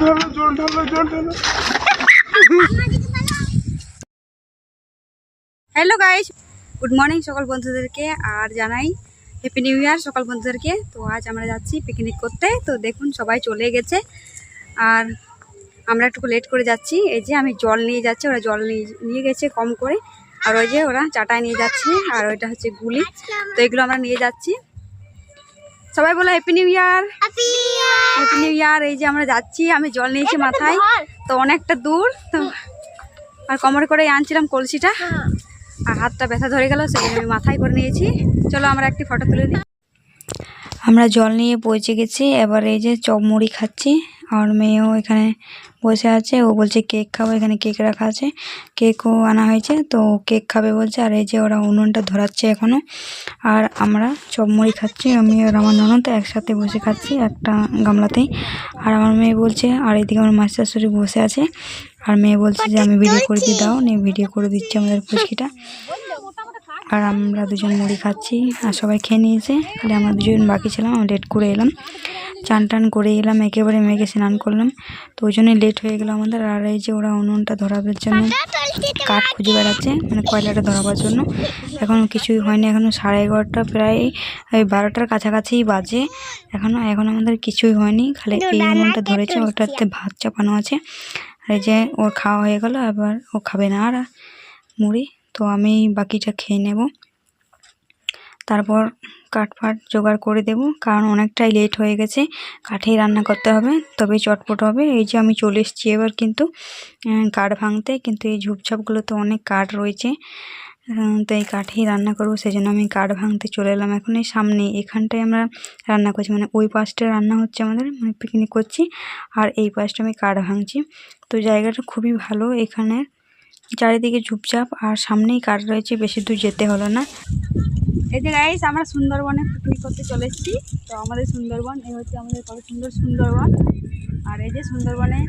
জল ঢালো জল ঢালো। হ্যালো গাইস গুড মর্নিং সকল বন্ধুদেরকে আর জানাই হ্যাপি নিউ ইয়ার সকল বন্ধুদেরকে। তো আজ আমরা যাচ্ছি পিকনিক করতে। তো দেখুন সবাই চলে গেছে। আর আমরা একটু লেট করে যাচ্ছি। এই যে আমি জল নিয়ে যাচ্ছি, ওরা জল নিয়ে গেছে কম করে। আর ওই যে ওরা চাটায় নিয়ে যাচ্ছে, আর ওইটা হচ্ছে গুলি। তো এগুলো আমরা নিয়ে যাচ্ছি। সবাই বলো happy new year happy new year এই যে আমরা যাচ্ছি আমি জল নিয়েছি মাথায় তো অনেকটা দূর তো আর কমর করে আনছিলাম কলসিটা। আর হাতটা ব্যথা ধরে গেল সেই আমি মাথায় করে নিয়েছি। চলো আমরা একটি ফটো তুলে নিই আমরা জল নিয়ে পৌঁছে গেছি এবার এই যে চপ মুড়ি খাচ্ছি। আর মেয়েও এখানে বসে আছে। ও বলছে, কেক খাব। এখানে কেক রাখা আছে। কেকও আনা হয়েছে। তো কেক খাবে বলছে। আর এই যে ওরা উনুনটা ধরাচ্ছে এখনও আর আমরা চপ মুড়ি খাচ্ছি। আমি আর আমার ননদ একসাথে বসে খাচ্ছি একটা গামলাতেই। আর আমার মেয়ে বলছে, আর এদিকে আমার মাস্টার শাশুড়ি বসে আছে। আর মেয়ে বলছে যে, আমি ভিডিও করে দিয়ে দাও। নিয়ে ভিডিও করে দিচ্ছি আমাদের পুচকিটা। আর আমরা দুজন মুড়ি খাচ্ছি, আর সবাই খেয়ে নিয়েছে। খালি আমরা দুজন বাকি ছিলাম আমি লেট করে এলাম। চান টান করে এলাম, একেবারে মেয়েকে স্নান করলাম। তো ওই জন্যই লেট হয়ে গেলো আমাদের। আর এই যে ওরা উনুনটা ধরাবার জন্য কাঠ খুঁজে বেড়াচ্ছে মানে কয়লাটা ধরাবার জন্য। এখনও কিছুই হয়নি এখনও সাড়ে এগারোটা, প্রায় ওই বারোটার কাছাকাছি বাজে। এখনও এখন আমাদের কিছুই হয়নি, খালি এই উনুনটা ধরেছে, ওটাতে ভাত চাপানো আছে। আর এই যে ওর খাওয়া হয়ে গেল, আবার ও খাবে না। আর মুড়ি তো আমি বাকিটা খেয়ে নেব। তারপর কাঠ ফাট জোগাড় করে দেব, কারণ অনেকটাই লেট হয়ে গেছে। কাঠেই রান্না করতে হবে, তবেই চটপট হবে। এই যে আমি চলে এসেছি এবার কিন্তু কাঠ ভাঙতে, কিন্তু এই ঝুপঝাপগুলোতে অনেক কাঠ রয়েছে। তো এই কাঠেই রান্না করব সেই জন্য আমি কাঠ ভাঙতে চলে এলাম। এখন এই সামনে এখানটায় আমরা রান্না করছি মানে ওই পাশটা রান্না হচ্ছে আমাদের মানে পিকনিক করছি, আর এই পাশটা আমি কাঠ ভাঙছি। তো জায়গাটা খুবই ভালো এখানে চারিদিকে ঝুপঝাপ আর সামনেই কাঠ রয়েছে বেশি দূর যেতে হলো না। এই যে গাইস আমরা সুন্দরবনে পিকনিক করতে চলে এসেছি। তো আমাদের সুন্দরবন এই হচ্ছে আমাদের কত সুন্দর সুন্দরবন। আর এই যে সুন্দরবনে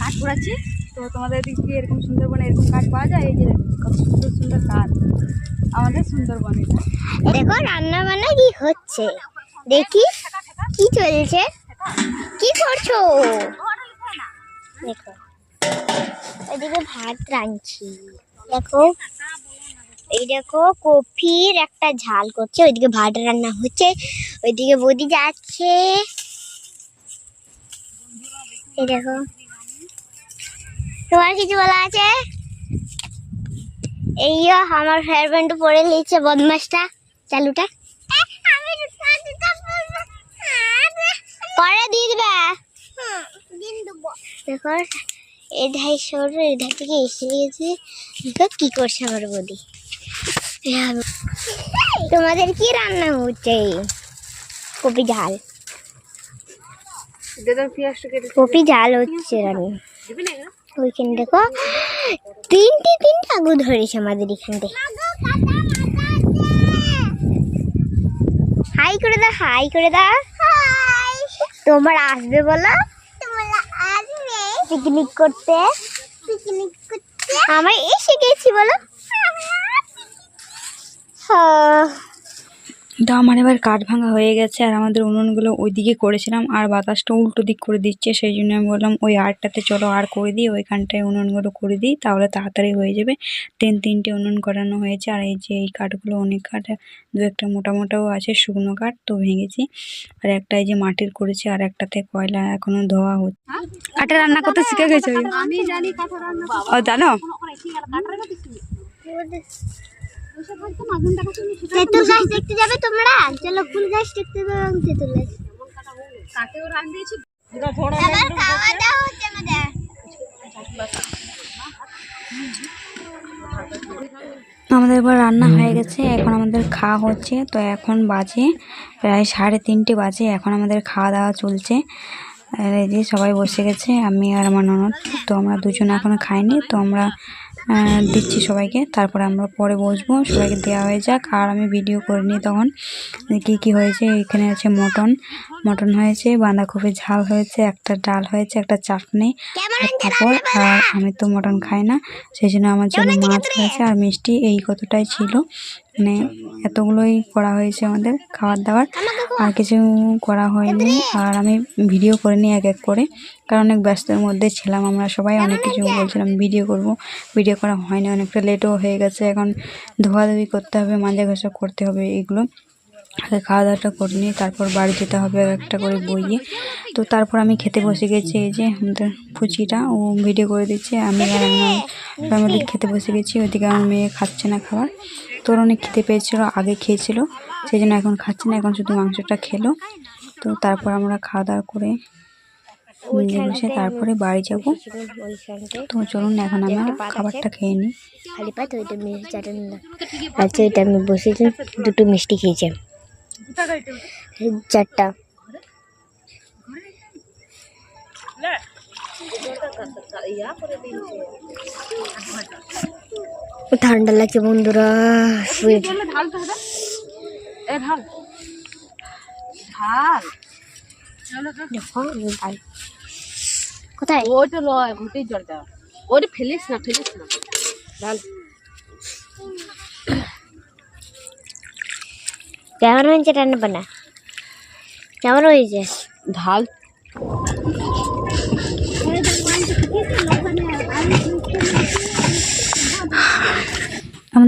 কাঠ পোড়াচ্ছি তো তোমাদের দিক দিয়ে এরকম সুন্দরবনে এরকম কাঠ পাওয়া যায়? এই যে কত সুন্দর সুন্দর কাঠ। আমাদের সুন্দরবন এটা। দেখো রান্না বান্না কি হচ্ছে? দেখি কি চলছে? কি করছ? দেখো। ওইদিকে ভাত রাঁধছি। দেখো এই দেখো কফির একটা ঝাল করছে। ওইদিকে ভাত রান্না হচ্ছে ওইদিকে বৌদি যাচ্ছে। এই দেখো তোমার কিছু বলা আছে? এই আমার হেয়ার ব্যান্ড পরে নিয়েছে বদমাসটা চালুটা। পরে দিয়ে দিবে। দেখো এই ধাই সর এই ধাই থেকে এসে গেছে। দেখো কি করছে আমার বদি। তোমাদের কি রান্না হচ্ছে? কপি ঝাল। কপি ঝাল হচ্ছে রান্না ওইখানে দেখো তিনটে তিনটে আগুন ধরেছে আমাদের এখান থেকে। হাই করে দাও হাই করে দাও। তোমার আসবে বলো? পিকনিক করতে? পিকনিক করতে? আমরা এসে গেছি বলো। হ্যাঁ। তো আমার এবার কাঠ ভাঙা হয়ে গেছে আর আমাদের উনুনগুলো ওইদিকে করেছিলাম আর বাতাসটা উল্টো দিক করে দিচ্ছে সেই জন্য আমি বললাম ওই আরটাতে চলো আর করে দিই ওইখানটায় উনুনগুলো করে দিই তাহলে তাড়াতাড়ি হয়ে যাবে। তিন তিনটে উনুন করানো হয়েছে আর এই যে এই কাঠগুলো অনেক কাঠ দু একটা মোটা মোটাও আছে শুকনো কাঠ তো ভেঙেছি। আর একটা এই যে মাটির করেছে আর একটাতে কয়লা এখনও ধোয়া হচ্ছে। কাঠে রান্না করতে শিখে গেছে? ও জানো? তেঁতুল গাছ দেখতে যাবে তোমরা? চলো ফুল গাছ দেখতে যাবে এবং তেঁতুল গাছ। এবার খাওয়া দাওয়া হচ্ছে আমাদের। আমাদের এবার রান্না হয়ে গেছে এখন আমাদের খাওয়া হচ্ছে। তো এখন বাজে প্রায় সাড়ে তিনটে বাজে এখন আমাদের খাওয়া দাওয়া চলছে এই যে সবাই বসে গেছে আমি আর আমার ননদ। তো আমরা দুজন এখনও খাইনি তো আমরা দিচ্ছি সবাইকে। তারপরে আমরা পরে বসবো। সবাইকে দেওয়া হয়ে যাক। আর আমি ভিডিও করে নিই তখন কী কী হয়েছে। এখানে আছে মটন। মটন হয়েছে বাঁধাকপির ঝাল হয়েছে একটা ডাল হয়েছে একটা চাটনি তারপর পাঁপড় আর আমি তো মটন খাই না। সেই জন্য আমার জন্য মাছ হয়েছে আর মিষ্টি এই কতটাই ছিল। মানে এতগুলোই করা হয়েছে আমাদের খাবার দাবার। আর কিছু করা হয়নি। আর আমি ভিডিও করিনি এক এক করে। কারণ অনেক ব্যস্তের মধ্যে ছিলাম আমরা সবাই। অনেক কিছু বলছিলাম ভিডিও করব। ভিডিও করা হয়নি। অনেকটা লেটও হয়ে গেছে। এখন ধোয়াধুয়ি করতে হবে, মাঝে ঘষা করতে হবে এগুলো। আগে খাওয়া দাওয়াটা করে নিই, তারপর বাড়ি যেতে হবে একটা করে বইয়ে। তো তারপর আমি খেতে বসে গেছি। এই যে আমাদের ফুচিটা ও ভিডিও করে দিচ্ছে। আমি খেতে বসে গেছি। ওইদিকে আমার মেয়ে খাচ্ছে না খাবার। তোর অনেক খেতে পেয়েছিল, আগে খেয়েছিল সেই জন্য এখন খাচ্ছে না, এখন শুধু মাংসটা খেলো। তো তারপর আমরা খাওয়া দাওয়া করে মিলে বসে তারপরে বাড়ি যাব। তো চলুন, এখন আমরা খাবারটা খেয়ে নিই। খালি আচ্ছা ওইটা আমি বসেছি দুটো মিষ্টি খেয়েছি চারটা। ঠান্ডা লাগছে বন্ধুরা শুয়ে কোথায় ওইটা লয় ঘুটেই জলটা ওইটা ফেলিস না ফেলিস না ঢাল কেমন হয়েছে রান্না বান্না? কেমন হয়েছে? ঢাল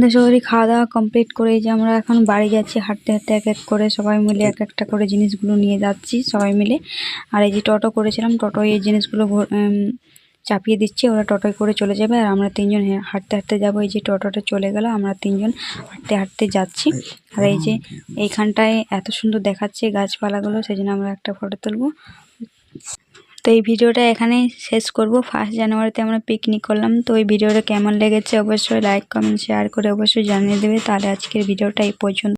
আমাদের সবারই খাওয়া দাওয়া কমপ্লিট করে যে আমরা এখন বাড়ি যাচ্ছি, হাঁটতে হাঁটতে এক এক করে সবাই মিলে এক একটা করে জিনিসগুলো নিয়ে যাচ্ছি সবাই মিলে। আর এই যে টোটো করেছিলাম, টোটোয় এই জিনিসগুলো চাপিয়ে দিচ্ছি, ওরা টোটোয় করে চলে যাবে। আর আমরা তিনজন হাঁটতে হাঁটতে যাব, এই যে টোটোটা চলে গেল, আমরা তিনজন হাঁটতে হাঁটতে যাচ্ছি। আর এই যে এইখানটায় এত সুন্দর দেখাচ্ছে গাছপালাগুলো, সেই জন্য আমরা একটা ফটো তুলবো। তো এই ভিডিওটা এখানেই শেষ করব। ফার্স্ট জানুয়ারিতে আমরা পিকনিক করলাম। তো এই ভিডিওটা কেমন লেগেছে অবশ্যই লাইক কমেন্ট শেয়ার করে অবশ্যই জানিয়ে দেবে। তাহলে আজকের ভিডিওটা এই পর্যন্ত।